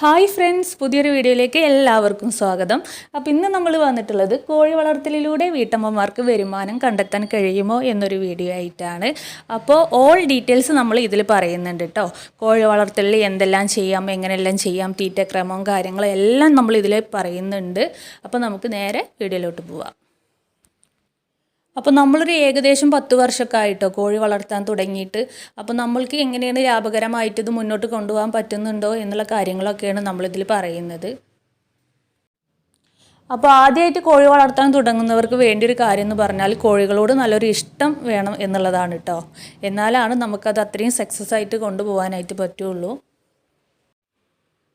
Hi friends പുതിയൊരു വീഡിയോയിലേക്ക് എല്ലാവർക്കും സ്വാഗതം. അപ്പോൾ ഇന്ന് നമ്മൾ വന്നിട്ടുള്ളത് കോഴി വളർത്തലിലൂടെ വീട്ടമ്മമാർക്ക് വരുമാനം കണ്ടെത്താൻ കഴിയുമോ എന്നൊരു വീഡിയോ ആയിട്ടാണ്. അപ്പോൾ ഓൾ ഡീറ്റെയിൽസ് നമ്മൾ ഇതിൽ പറയുന്നുണ്ട് കേട്ടോ കോഴി വളർത്തലിൽ എന്തെല്ലാം ചെയ്യാം എങ്ങനെയെല്ലാം ചെയ്യാം തീറ്റക്രമവും കാര്യങ്ങളും എല്ലാം നമ്മൾ ഇതിൽ പറയുന്നുണ്ട്. അപ്പോൾ നമുക്ക് നേരെ വീഡിയോയിലോട്ട് പോവാം. അപ്പോൾ നമ്മളൊരു ഏകദേശം പത്ത് വർഷമൊക്കെ ആയിട്ടോ കോഴി വളർത്താൻ തുടങ്ങിയിട്ട്. അപ്പോൾ നമ്മൾക്ക് എങ്ങനെയാണ് ലാഭകരമായിട്ട് ഇത് മുന്നോട്ട് കൊണ്ടുപോകാൻ പറ്റുന്നുണ്ടോ എന്നുള്ള കാര്യങ്ങളൊക്കെയാണ് നമ്മളിതിൽ പറയുന്നത്. അപ്പോൾ ആദ്യമായിട്ട് കോഴി വളർത്താൻ തുടങ്ങുന്നവർക്ക് വേണ്ടി ഒരു കാര്യം എന്ന് പറഞ്ഞാൽ കോഴികളോട് നല്ലൊരു ഇഷ്ടം വേണം എന്നുള്ളതാണ് കേട്ടോ എന്നാലാണ് നമുക്കത് അത്രയും സക്സസ് ആയിട്ട് കൊണ്ടുപോകാനായിട്ട് പറ്റുള്ളൂ.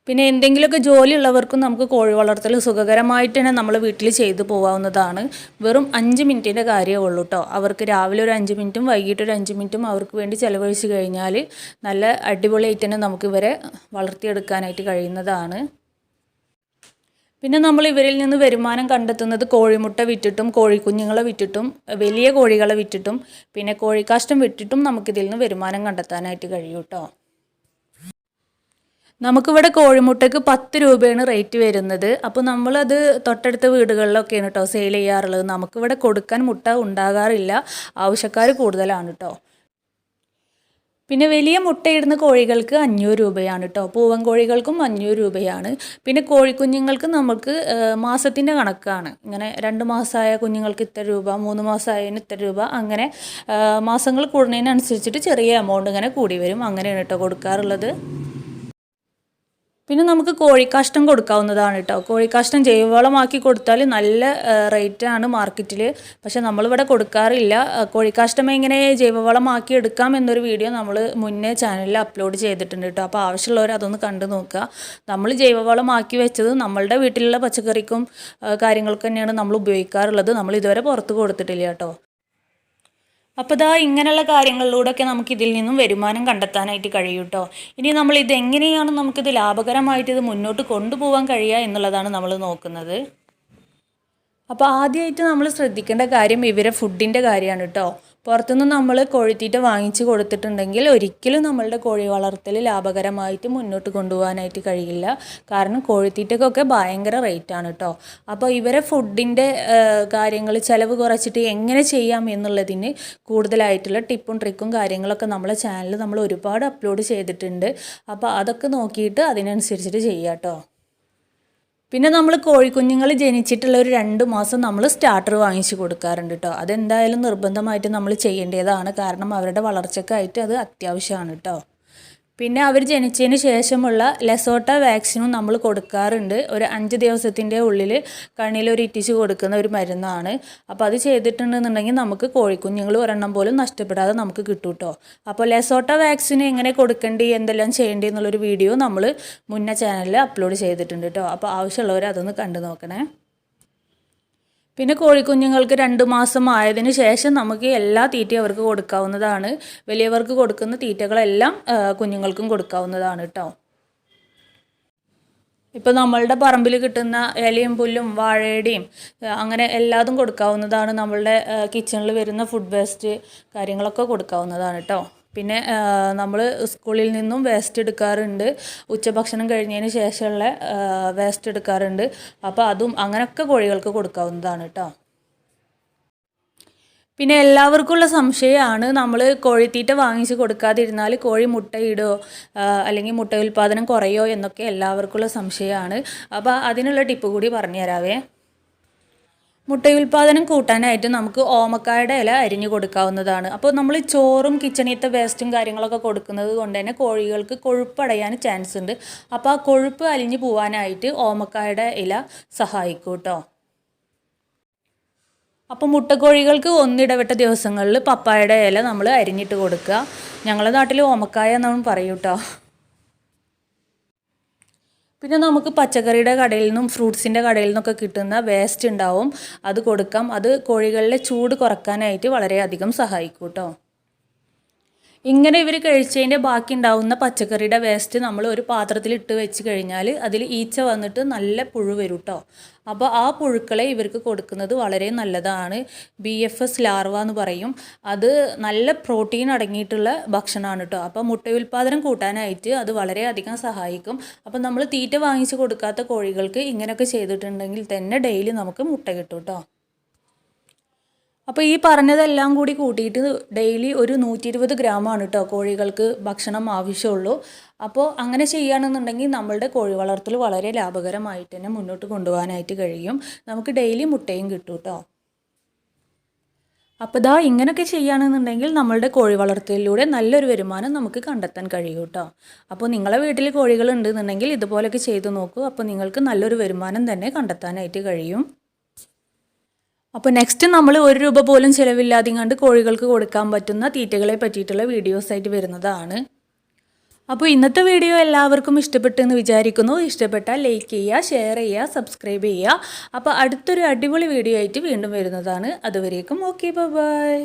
പിന്നെ എന്തെങ്കിലുമൊക്കെ ജോലി ഉള്ളവർക്കും നമുക്ക് കോഴി വളർത്തൽ സുഖകരമായിട്ട് തന്നെ നമ്മൾ വീട്ടിൽ ചെയ്തു പോകാവുന്നതാണ് വെറും അഞ്ച് മിനിറ്റിന്റെ കാര്യമേ ഉള്ളൂ കേട്ടോ അവർക്ക് രാവിലെ ഒരു അഞ്ച് മിനിറ്റും വൈകിട്ട് ഒരു അഞ്ച് മിനിറ്റും അവർക്ക് വേണ്ടി ചിലവഴിച്ച് കഴിഞ്ഞാൽ നല്ല അടിപൊളിയായിട്ട് തന്നെ നമുക്ക് ഇവരെ വളർത്തിയെടുക്കാനായിട്ട് കഴിയുന്നതാണ്. പിന്നെ നമ്മൾ ഇവരിൽ നിന്ന് വരുമാനം കണ്ടെത്തുന്നത് കോഴിമുട്ട വിറ്റിട്ടും കോഴിക്കുഞ്ഞുങ്ങളെ വിറ്റിട്ടും വലിയ കോഴികളെ വിറ്റിട്ടും പിന്നെ കോഴിക്കാഷ്ടം വിറ്റിട്ടും നമുക്കിതിൽ നിന്ന് വരുമാനം കണ്ടെത്താനായിട്ട് കഴിയും കേട്ടോ നമുക്കിവിടെ കോഴിമുട്ടയ്ക്ക് പത്ത് രൂപയാണ് റേറ്റ് വരുന്നത്. അപ്പോൾ നമ്മളത് തൊട്ടടുത്ത വീടുകളിലൊക്കെയാണ് കേട്ടോ സെയിൽ ചെയ്യാറുള്ളത്. നമുക്കിവിടെ കൊടുക്കാൻ മുട്ട ഉണ്ടാകാറില്ല. ആവശ്യക്കാർ കൂടുതലാണ് കേട്ടോ പിന്നെ വലിയ മുട്ടയിടുന്ന കോഴികൾക്ക് അഞ്ഞൂറ് രൂപയാണ് കേട്ടോ പൂവൻ കോഴികൾക്കും അഞ്ഞൂറ് രൂപയാണ്. പിന്നെ കോഴിക്കുഞ്ഞുങ്ങൾക്ക് നമുക്ക് മാസത്തിന്റെ കണക്കാണ്. ഇങ്ങനെ രണ്ട് മാസമായ കുഞ്ഞുങ്ങൾക്ക് ഇത്ര രൂപ മൂന്ന് മാസമായതിന് ഇത്ര രൂപ അങ്ങനെ മാസങ്ങൾ കൂടുന്നതിനനുസരിച്ചിട്ട് ചെറിയ എമൗണ്ട് ഇങ്ങനെ കൂടി വരും. അങ്ങനെയാണ് കേട്ടോ കൊടുക്കാറുള്ളത്. പിന്നെ നമുക്ക് കോഴിക്കാഷ്ടം കൊടുക്കാവുന്നതാണ് കേട്ടോ കോഴിക്കാഷ്ടം ജൈവവളമാക്കി കൊടുത്താൽ നല്ല റേറ്റാണ് മാർക്കറ്റിൽ പക്ഷേ നമ്മളിവിടെ കൊടുക്കാറില്ല. കോഴിക്കാഷ്ടം എങ്ങനെ ജൈവവളമാക്കി എടുക്കാം എന്നൊരു വീഡിയോ നമ്മൾ മുന്നേ ചാനലിൽ അപ്ലോഡ് ചെയ്തിട്ടുണ്ട് കേട്ടോ അപ്പോൾ ആവശ്യമുള്ളവർ അതൊന്ന് കണ്ടു നോക്കുക. നമ്മൾ ജൈവവളമാക്കി വെച്ചത് നമ്മളുടെ വീട്ടിലുള്ള പച്ചക്കറിക്കും കാര്യങ്ങൾക്കും തന്നെയാണ് നമ്മൾ ഉപയോഗിക്കാറുള്ളത്. നമ്മൾ ഇതുവരെ പുറത്ത് കൊടുത്തിട്ടില്ല കേട്ടോ അപ്പോൾ ഇതാ ഇങ്ങനെയുള്ള കാര്യങ്ങളിലൂടെയൊക്കെ നമുക്ക് ഇതിൽ നിന്നും വരുമാനം കണ്ടെത്താനായിട്ട് കഴിയും കേട്ടോ ഇനി നമ്മൾ ഇത് എങ്ങനെയാണ് നമുക്കിത് ലാഭകരമായിട്ട് ഇത് മുന്നോട്ട് കൊണ്ടുപോകാൻ കഴിയുക എന്നുള്ളതാണ് നമ്മൾ നോക്കുന്നത്. അപ്പോൾ ആദ്യമായിട്ട് നമ്മൾ ശ്രദ്ധിക്കേണ്ട കാര്യം ഇവരെ ഫുഡിന്റെ കാര്യമാണ് കേട്ടോ പുറത്തുനിന്ന് നമ്മൾ കോഴിത്തീറ്റ വാങ്ങിച്ച് കൊടുത്തിട്ടുണ്ടെങ്കിൽ ഒരിക്കലും നമ്മളുടെ കോഴി വളർത്തൽ ലാഭകരമായിട്ട് മുന്നോട്ട് കൊണ്ടുപോകാനായിട്ട് കഴിയില്ല. കാരണം കോഴിത്തീറ്റക്കൊക്കെ ഭയങ്കര റേറ്റാണ് കേട്ടോ അപ്പോൾ ഇവരെ ഫുഡിന്റെ കാര്യങ്ങൾ ചിലവ് കുറച്ചിട്ട് എങ്ങനെ ചെയ്യാം എന്നുള്ളതിന് കൂടുതലായിട്ടുള്ള ടിപ്പും ട്രിക്കും കാര്യങ്ങളൊക്കെ നമ്മളെ ചാനലിൽ നമ്മൾ ഒരുപാട് അപ്ലോഡ് ചെയ്തിട്ടുണ്ട്. അപ്പോൾ അതൊക്കെ നോക്കിയിട്ട് അതിനനുസരിച്ചിട്ട് ചെയ്യാം കേട്ടോ പിന്നെ നമ്മൾ കോഴിക്കുഞ്ഞുങ്ങൾ ജനിച്ചിട്ടുള്ള ഒരു രണ്ട് മാസം നമ്മൾ സ്റ്റാർട്ടർ വാങ്ങിച്ചു കൊടുക്കാറുണ്ട് കേട്ടോ അതെന്തായാലും നിർബന്ധമായിട്ട് നമ്മൾ ചെയ്യേണ്ടതാണ്. കാരണം അവരുടെ വളർച്ചയ്ക്കായിട്ട് അത് അത്യാവശ്യമാണ് കേട്ടോ പിന്നെ അവർ ജനിച്ചതിന് ശേഷമുള്ള ലെസോട്ട വാക്സിനും നമ്മൾ കൊടുക്കാറുണ്ട്. ഒരു അഞ്ച് ദിവസത്തിന്റെ ഉള്ളിൽ കണ്ണിൽ ഒരു ഇറ്റിച്ച് കൊടുക്കുന്ന ഒരു മരുന്നാണ്. അപ്പോൾ അത് ചെയ്തിട്ടുണ്ടെന്നുണ്ടെങ്കിൽ നമുക്ക് കോഴിക്കുഞ്ഞുങ്ങൾ ഒരെണ്ണം പോലും നഷ്ടപ്പെടാതെ നമുക്ക് കിട്ടും കേട്ടോ അപ്പോൾ ലെസോട്ട വാക്സിന് എങ്ങനെ കൊടുക്കേണ്ടി എന്തെല്ലാം ചെയ്യേണ്ടി എന്നുള്ളൊരു വീഡിയോ നമ്മൾ മുന്നേ ചാനലിൽ അപ്ലോഡ് ചെയ്തിട്ടുണ്ട് കേട്ടോ. അപ്പോൾ ആവശ്യമുള്ളവർ അതൊന്ന് കണ്ടു നോക്കണേ. പിന്നെ കോഴിക്കുഞ്ഞുങ്ങൾക്ക് രണ്ട് മാസം ആയതിനു ശേഷം നമുക്ക് എല്ലാ തീറ്റയും അവർക്ക് കൊടുക്കാവുന്നതാണ്. വലിയവർക്ക് കൊടുക്കുന്ന തീറ്റകളെല്ലാം കുഞ്ഞുങ്ങൾക്കും കൊടുക്കാവുന്നതാണ് കേട്ടോ ഇപ്പോൾ നമ്മളുടെ പറമ്പിൽ കിട്ടുന്ന ഇലയും പുല്ലും വാഴയുടെയും അങ്ങനെ എല്ലാതും കൊടുക്കാവുന്നതാണ്. നമ്മളുടെ കിച്ചണിൽ വരുന്ന ഫുഡ് വേസ്റ്റ് കാര്യങ്ങളൊക്കെ കൊടുക്കാവുന്നതാണ് കേട്ടോ പിന്നെ നമ്മൾ സ്കൂളിൽ നിന്നും വേസ്റ്റ് എടുക്കാറുണ്ട്. ഉച്ചഭക്ഷണം കഴിഞ്ഞതിന് ശേഷമുള്ള വേസ്റ്റ് എടുക്കാറുണ്ട്. അപ്പോൾ അതും അങ്ങനെയൊക്കെ കോഴികൾക്ക് കൊടുക്കാവുന്നതാണ് കേട്ടോ. പിന്നെ എല്ലാവർക്കുള്ള സംശയമാണ് നമ്മൾ കോഴിത്തീറ്റ വാങ്ങിച്ച് കൊടുക്കാതിരുന്നാൽ കോഴി മുട്ടയിടോ അല്ലെങ്കിൽ മുട്ട ഉൽപ്പാദനം കുറയോ എന്നൊക്കെ എല്ലാവർക്കുമുള്ള സംശയമാണ്. അപ്പോൾ അതിനുള്ള ടിപ്പ് കൂടി പറഞ്ഞു തരാവേ മുട്ടയുൽപാദനം കൂട്ടാനായിട്ട് നമുക്ക് ഓമക്കായുടെ ഇല അരിഞ്ഞു കൊടുക്കാവുന്നതാണ്. അപ്പോൾ നമ്മൾ ചോറും കിച്ചണിയത്തെ വേസ്റ്റും കാര്യങ്ങളൊക്കെ കൊടുക്കുന്നത് കൊണ്ട് തന്നെ കോഴികൾക്ക് കൊഴുപ്പടയാൻ ചാൻസ് ഉണ്ട്. അപ്പോൾ ആ കൊഴുപ്പ് അലിഞ്ഞു പോവാനായിട്ട് ഓമക്കായുടെ ഇല സഹായിക്കും കേട്ടോ. അപ്പോൾ മുട്ടക്കോഴികൾക്ക് ഒന്നിടവിട്ട ദിവസങ്ങളിൽ പപ്പായുടെ ഇല നമ്മൾ അരിഞ്ഞിട്ട് കൊടുക്കുക. ഞങ്ങളുടെ നാട്ടിൽ ഓമക്കായ എന്നാണ് പറയൂ കേട്ടോ. പിന്നെ നമുക്ക് പച്ചക്കറിയുടെ കടയിൽ നിന്നും ഫ്രൂട്ട്സിന്റെ കടയിൽ നിന്നൊക്കെ കിട്ടുന്ന വേസ്റ്റ് ഉണ്ടാവും. അത് കൊടുക്കാം. അത് കോഴികളിലെ ചൂട് കുറക്കാനായിട്ട് വളരെയധികം സഹായിക്കും കേട്ടോ. ഇങ്ങനെ ഇവർ കഴിച്ചതിന്റെ ബാക്കി ഉണ്ടാവുന്ന പച്ചക്കറിയുടെ വേസ്റ്റ് നമ്മൾ ഒരു പാത്രത്തിൽ ഇട്ട് വെച്ച് കഴിഞ്ഞാൽ അതിൽ ഈച്ച വന്നിട്ട് നല്ല പുഴു വരും കേട്ടോ അപ്പോൾ ആ പുഴുക്കളെ ഇവർക്ക് കൊടുക്കുന്നത് വളരെ നല്ലതാണ്. ബി എഫ് എസ് ലാർവ എന്ന് പറയും. അത് നല്ല പ്രോട്ടീൻ അടങ്ങിയിട്ടുള്ള ഭക്ഷണമാണ് കേട്ടോ അപ്പോൾ മുട്ട ഉൽപ്പാദനം കൂട്ടാനായിട്ട് അത് വളരെയധികം സഹായിക്കും. അപ്പോൾ നമ്മൾ തീറ്റ വാങ്ങിച്ച് കൊടുക്കാത്ത കോഴികൾക്ക് ഇങ്ങനെയൊക്കെ ചെയ്തിട്ടുണ്ടെങ്കിൽ തന്നെ ഡെയിലി നമുക്ക് മുട്ട കിട്ടും കേട്ടോ അപ്പോൾ ഈ പറഞ്ഞതെല്ലാം കൂടി കൂട്ടിയിട്ട് ഡെയിലി ഒരു നൂറ്റി ഇരുപത് ഗ്രാമാണ് കേട്ടോ കോഴികൾക്ക് ഭക്ഷണം ആവശ്യമുള്ളൂ. അപ്പോൾ അങ്ങനെ ചെയ്യുകയാണെന്നുണ്ടെങ്കിൽ നമ്മളുടെ കോഴി വളർത്തൽ വളരെ ലാഭകരമായിട്ട് തന്നെ മുന്നോട്ട് കൊണ്ടുപോകാനായിട്ട് കഴിയും. നമുക്ക് ഡെയിലി മുട്ടയും കിട്ടും കേട്ടോ അപ്പോൾ ഇതാ ഇങ്ങനെയൊക്കെ ചെയ്യുകയാണെന്നുണ്ടെങ്കിൽ നമ്മളുടെ കോഴി വളർത്തലിലൂടെ നല്ലൊരു വരുമാനം നമുക്ക് കണ്ടെത്താൻ കഴിയും കേട്ടോ അപ്പോൾ നിങ്ങളെ വീട്ടിൽ കോഴികൾ ഉണ്ടെന്നുണ്ടെങ്കിൽ ഇതുപോലെയൊക്കെ ചെയ്ത് നോക്കൂ. അപ്പോൾ നിങ്ങൾക്ക് നല്ലൊരു വരുമാനം തന്നെ കണ്ടെത്താനായിട്ട് കഴിയും. അപ്പോൾ നെക്സ്റ്റ് നമ്മൾ ഒരു രൂപ പോലും ചിലവില്ലാതെ കണ്ട് കോഴികൾക്ക് കൊടുക്കാൻ പറ്റുന്ന തീറ്റകളെ പറ്റിയിട്ടുള്ള വീഡിയോസായിട്ട് വരുന്നതാണ്. അപ്പോൾ ഇന്നത്തെ വീഡിയോ എല്ലാവർക്കും ഇഷ്ടപ്പെട്ടു എന്ന് വിചാരിക്കുന്നു. ഇഷ്ടപ്പെട്ടാൽ ലൈക്ക് ചെയ്യുക ഷെയർ ചെയ്യുക സബ്സ്ക്രൈബ് ചെയ്യുക. അപ്പോൾ അടുത്തൊരു അടിപൊളി വീഡിയോ ആയിട്ട് വീണ്ടും വരുന്നതാണ്. അതുവരേക്കും ഓക്കെ ബൈ